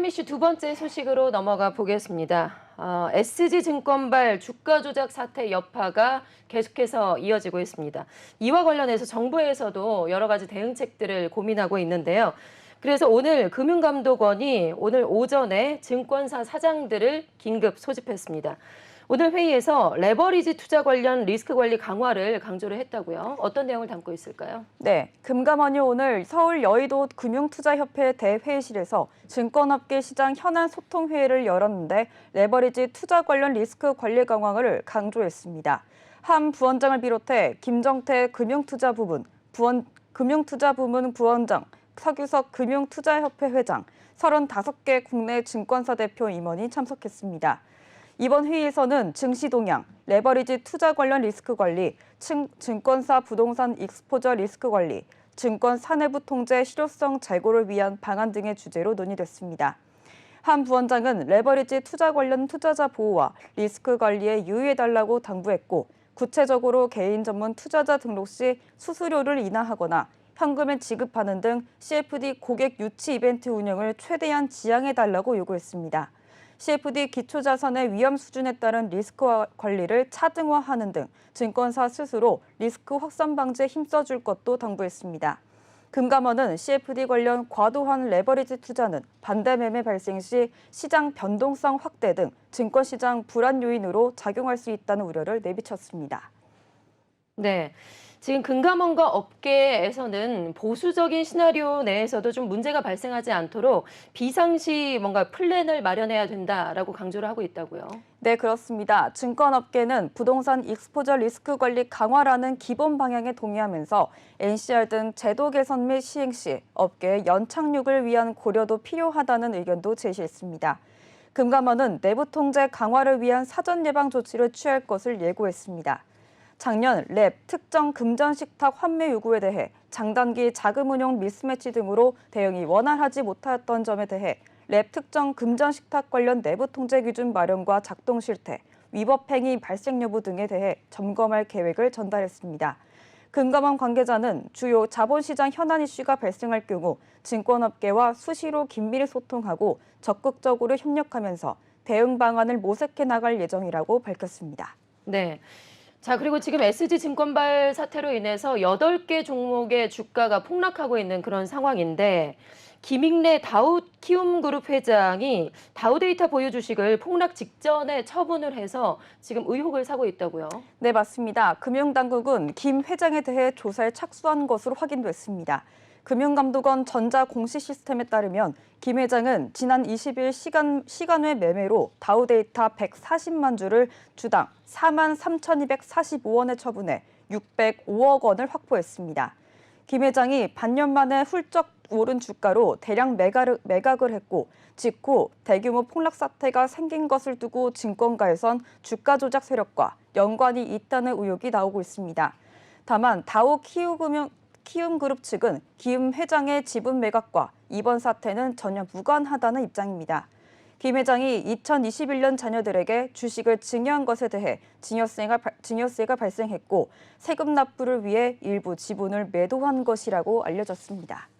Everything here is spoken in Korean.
프라임 이슈 두 번째 소식으로 넘어가 보겠습니다. 어, SG증권발 주가 조작 사태 여파가 계속해서 이어지고 있습니다. 이와 관련해서 정부에서도 여러 가지 대응책들을 고민하고 있는데요. 그래서 오늘 금융감독원이 오늘 오전에 증권사 사장들을 긴급 소집했습니다. 오늘 회의에서 레버리지 투자 관련 리스크 관리 강화를 강조를 했다고요. 어떤 내용을 담고 있을까요? 네, 금감원이 오늘 서울 여의도 금융투자협회 대회의실에서 증권업계 시장 현안 소통 회의를 열었는데 레버리지 투자 관련 리스크 관리 강화를 강조했습니다. 함 부원장을 비롯해 김정태 금융투자 부문, 부원, 금융투자 부문 부원장, 서규석 금융투자협회 회장, 35개 국내 증권사 대표 임원이 참석했습니다. 이번 회의에서는 증시 동향, 레버리지 투자 관련 리스크 관리, 층, 증권사 부동산 익스포저 리스크 관리, 증권 사내부 통제 실효성 제고를 위한 방안 등의 주제로 논의됐습니다. 한 부원장은 레버리지 투자 관련 투자자 보호와 리스크 관리에 유의해달라고 당부했고 구체적으로 개인 전문 투자자 등록 시 수수료를 인하하거나 현금을 지급하는 등 CFD 고객 유치 이벤트 운영을 최대한 지양해달라고 요구했습니다. CFD 기초자산의 위험 수준에 따른 리스크 관리를 차등화하는 등 증권사 스스로 리스크 확산 방지에 힘써줄 것도 당부했습니다. 금감원은 CFD 관련 과도한 레버리지 투자는 반대 매매 발생 시 시장 변동성 확대 등 증권시장 불안 요인으로 작용할 수 있다는 우려를 내비쳤습니다. 네. 지금 금감원과 업계에서는 보수적인 시나리오 내에서도 좀 문제가 발생하지 않도록 비상시 뭔가 플랜을 마련해야 된다라고 강조를 하고 있다고요. 네, 그렇습니다. 증권업계는 부동산 익스포저 리스크 관리 강화라는 기본 방향에 동의하면서 NCR 등 제도 개선 및 시행 시 업계의 연착륙을 위한 고려도 필요하다는 의견도 제시했습니다. 금감원은 내부 통제 강화를 위한 사전 예방 조치를 취할 것을 예고했습니다. 작년 랩 특정 금전 식탁 환매 요구에 대해 장단기 자금 운용 미스매치 등으로 대응이 원활하지 못하였던 점에 대해 랩 특정 금전 식탁 관련 내부 통제 기준 마련과 작동 실태, 위법 행위 발생 여부 등에 대해 점검할 계획을 전달했습니다. 금감원 관계자는 주요 자본시장 현안 이슈가 발생할 경우 증권업계와 수시로 긴밀히 소통하고 적극적으로 협력하면서 대응 방안을 모색해 나갈 예정이라고 밝혔습니다. 네. 자, 그리고 지금 SG증권발 사태로 인해서 8개 종목의 주가가 폭락하고 있는 그런 상황인데 김익래 다우 키움그룹 회장이 다우데이터 보유 주식을 폭락 직전에 처분을 해서 지금 의혹을 사고 있다고요. 네, 맞습니다. 금융당국은 김 회장에 대해 조사에 착수한 것으로 확인됐습니다. 금융감독원 전자 공시 시스템에 따르면 김 회장은 지난 20일 시간, 시간외 매매로 다우데이터 140만 주를 주당 4만 3,245원에 처분해 605억 원을 확보했습니다. 김 회장이 반년 만에 훌쩍 오른 주가로 대량 매각을, 했고 직후 대규모 폭락 사태가 생긴 것을 두고 증권가에선 주가 조작 세력과 연관이 있다는 의혹이 나오고 있습니다. 다만 다우 키움금융 키움그룹 측은 김 회장의 지분 매각과 이번 사태는 전혀 무관하다는 입장입니다. 김 회장이 2021년 자녀들에게 주식을 증여한 것에 대해 증여세가, 증여세가 발생했고 세금 납부를 위해 일부 지분을 매도한 것이라고 알려졌습니다.